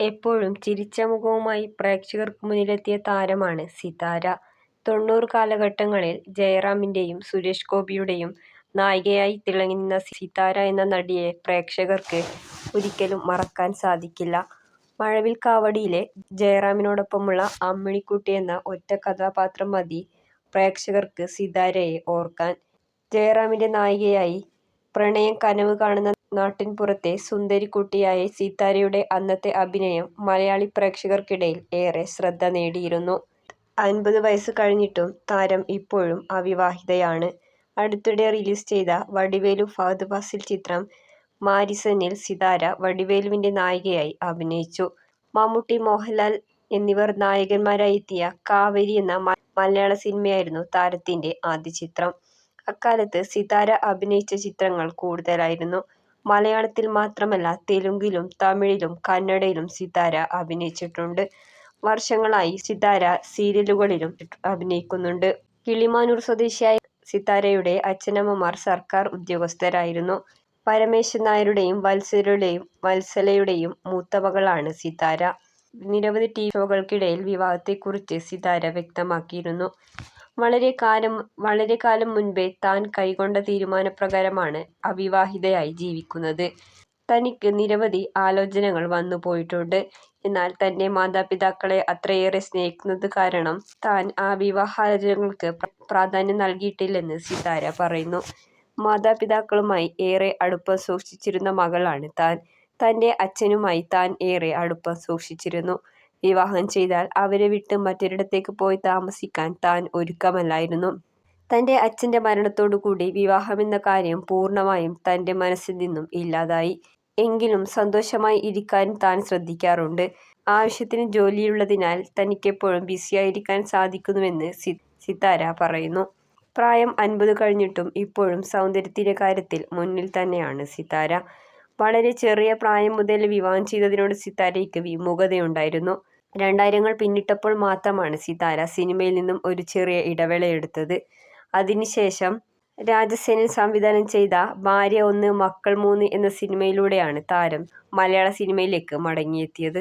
എപ്പോഴും ചിരിച്ച മുഖവുമായി പ്രേക്ഷകർക്ക് മുന്നിലെത്തിയ താരമാണ് സിതാര. തൊണ്ണൂറ് കാലഘട്ടങ്ങളിൽ ജയറാമിന്റെയും സുരേഷ് ഗോപിയുടെയും നായികയായി തിളങ്ങി നിന്ന സിതാര എന്ന നടിയെ പ്രേക്ഷകർക്ക് ഒരിക്കലും മറക്കാൻ സാധിക്കില്ല. മഴവിൽ കാവടിയിലെ ജയറാമിനോടൊപ്പമുള്ള അമ്മിണിക്കുട്ടി എന്ന ഒറ്റ കഥാപാത്രം മതി പ്രേക്ഷകർക്ക് സിതാരയെ ഓർക്കാൻ. ജയറാമിന്റെ നായികയായി പ്രണയം കനവ് കാണുന്ന നാട്ടിൻപുറത്തെ സുന്ദരിക്കുട്ടിയായ സീതാരയുടെ അന്നത്തെ അഭിനയം മലയാളി പ്രേക്ഷകർക്കിടയിൽ ഏറെ ശ്രദ്ധ നേടിയിരുന്നു. അൻപത് വയസ്സ് കഴിഞ്ഞിട്ടും താരം ഇപ്പോഴും അവിവാഹിതയാണ്. അടുത്തിടെ റിലീസ് ചെയ്ത വടിവേലു ഫഹദ് ഫാസിൽ ചിത്രം മാരിസനിൽ സിതാര വടിവേലുവിന്റെ നായികയായി അഭിനയിച്ചു. മമ്മൂട്ടി, മോഹൻലാൽ എന്നിവർ നായകന്മാരായി എത്തിയ കാവേരി എന്ന മലയാള സിനിമയായിരുന്നു താരത്തിന്റെ ആദ്യ ചിത്രം. അക്കാലത്ത് സിതാര അഭിനയിച്ച ചിത്രങ്ങൾ കൂടുതലായിരുന്നു. മലയാളത്തിൽ മാത്രമല്ല തെലുങ്കിലും തമിഴിലും കന്നഡയിലും സിതാര അഭിനയിച്ചിട്ടുണ്ട്. വർഷങ്ങളായി സിതാര സീരിയലുകളിലും അഭിനയിക്കുന്നുണ്ട്. കിളിമാനൂർ സ്വദേശിയായ സിതാരയുടെ അച്ഛനമ്മമാർ സർക്കാർ ഉദ്യോഗസ്ഥരായിരുന്നു. പരമേശൻ നായരുടെയും വത്സലയുടെയും മൂത്ത മകളാണ് സിതാര. നിരവധി ടിവി ഷോകൾക്കിടയിൽ വിവാഹത്തെക്കുറിച്ച് സിതാര വ്യക്തമാക്കിയിരുന്നു. വളരെ കാലം വളരെ കാലം മുൻപേ താൻ കൈക്കൊണ്ട തീരുമാനപ്രകാരമാണ് അവിവാഹിതയായി ജീവിക്കുന്നത്. തനിക്ക് നിരവധി ആലോചനകൾ വന്നുപോയിട്ടുണ്ട്. എന്നാൽ തന്റെ മാതാപിതാക്കളെ അത്രയേറെ സ്നേഹിക്കുന്നത് കാരണം താൻ ആ വിവാഹാലോചനകൾക്ക് പ്രാധാന്യം നൽകിയിട്ടില്ലെന്ന് സിതാര പറയുന്നു. മാതാപിതാക്കളുമായി ഏറെ അടുപ്പം സൂക്ഷിച്ചിരുന്ന മകളാണ് താൻ. തന്റെ അച്ഛനുമായി താൻ ഏറെ അടുപ്പം സൂക്ഷിച്ചിരുന്നു. വിവാഹം ചെയ്താൽ അവരെ വിട്ട് മറ്റൊരിടത്തേക്ക് പോയി താമസിക്കാൻ താൻ ഒരുക്കമല്ലായിരുന്നു. തന്റെ അച്ഛന്റെ മരണത്തോടുകൂടി വിവാഹമെന്ന കാര്യം പൂർണമായും തന്റെ മനസ്സിൽ നിന്നും ഇല്ലാതായി. എങ്കിലും സന്തോഷമായി ഇരിക്കാനും താൻ ശ്രദ്ധിക്കാറുണ്ട്. ആവശ്യത്തിന് ജോലിയുള്ളതിനാൽ തനിക്കെപ്പോഴും ബിസിയായിരിക്കാൻ സാധിക്കുന്നുവെന്ന് സിതാര പറയുന്നു. പ്രായം അൻപത് കഴിഞ്ഞിട്ടും ഇപ്പോഴും സൗന്ദര്യത്തിന്റെ കാര്യത്തിൽ മുന്നിൽ തന്നെയാണ് സിതാര. വളരെ ചെറിയ പ്രായം മുതൽ വിവാഹം ചെയ്തതിനോട് സിതാരയ്ക്ക് വിമുഖതയുണ്ടായിരുന്നു. രണ്ടായിരങ്ങൾ പിന്നിട്ടപ്പോൾ മാത്രമാണ് സിതാര സിനിമയിൽ നിന്നും ഒരു ചെറിയ ഇടവേളയെടുത്തത്. എടുത്തത് ശേഷം രാജസേനൻ സംവിധാനം ചെയ്ത ഭാര്യ ഒന്ന് മക്കൾ മൂന്ന് എന്ന സിനിമയിലൂടെയാണ് താരം മലയാള സിനിമയിലേക്ക് മടങ്ങിയെത്തിയത്.